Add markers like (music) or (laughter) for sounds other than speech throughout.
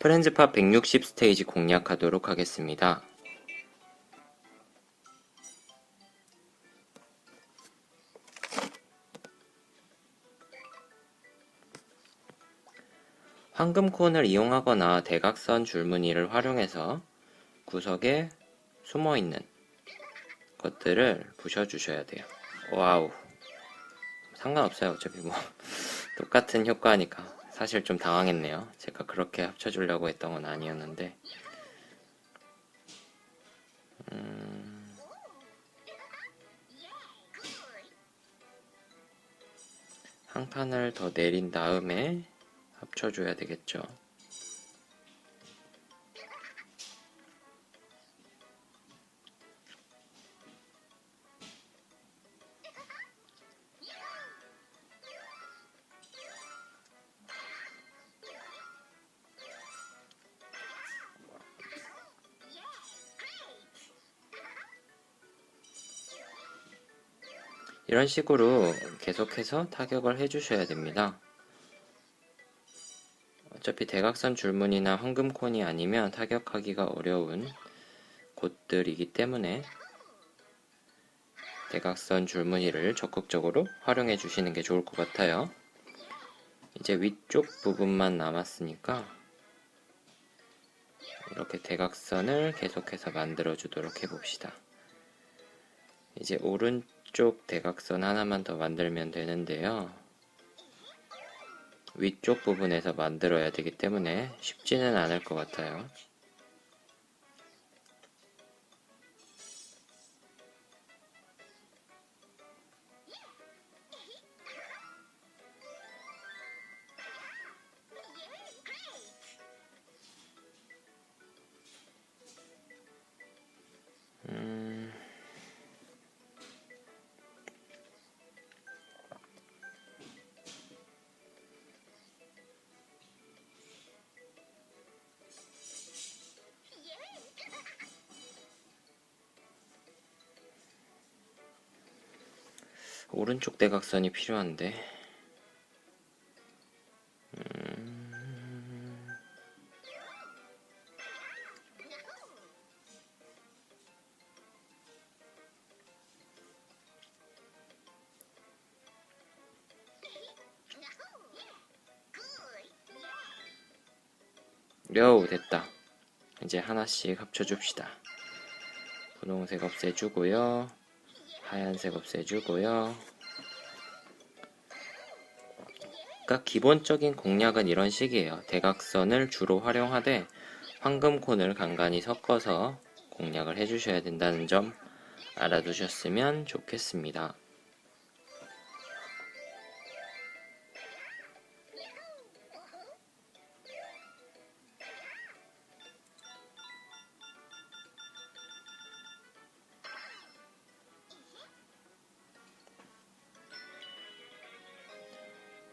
프렌즈팝 160 스테이지 공략하도록 하겠습니다. 황금콘을 이용하거나 대각선 줄무늬를 활용해서 구석에 숨어있는 것들을 부셔주셔야 돼요. 와우. 상관없어요. 어차피 뭐 (laughs) 똑같은 효과니까. 사실 좀 당황했네요. 제가 그렇게 합쳐주려고 했던 건 아니었는데. 음... 한 칸을 더 내린 다음에 합쳐줘야 되겠죠. 이런 식으로 계속해서 타격을 해주셔야 됩니다. 어차피 대각선 줄무늬나 황금콘이 아니면 타격하기가 어려운 곳들이기 때문에 대각선 줄무늬를 적극적으로 활용해 주시는 게 좋을 것 같아요. 이제 위쪽 부분만 남았으니까 이렇게 대각선을 계속해서 만들어 주도록 해봅시다. 이제 오른쪽 대각선 하나만 더 만들면 되는데요. 위쪽 부분에서 만들어야 되기 때문에 쉽지는 않을 것 같아요. 오른쪽 대각선이 필요한데. 음... 려우 됐다. 이제 하나씩 합쳐줍시다. 분홍색 없애주고요 하얀색 없애주고요 그러니까 기본적인 공략은 이런 식이에요 대각선을 주로 활용하되 황금콘을 간간히 섞어서 공략을 해주셔야 된다는 점 알아두셨으면 좋겠습니다.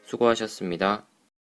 수고하셨습니다.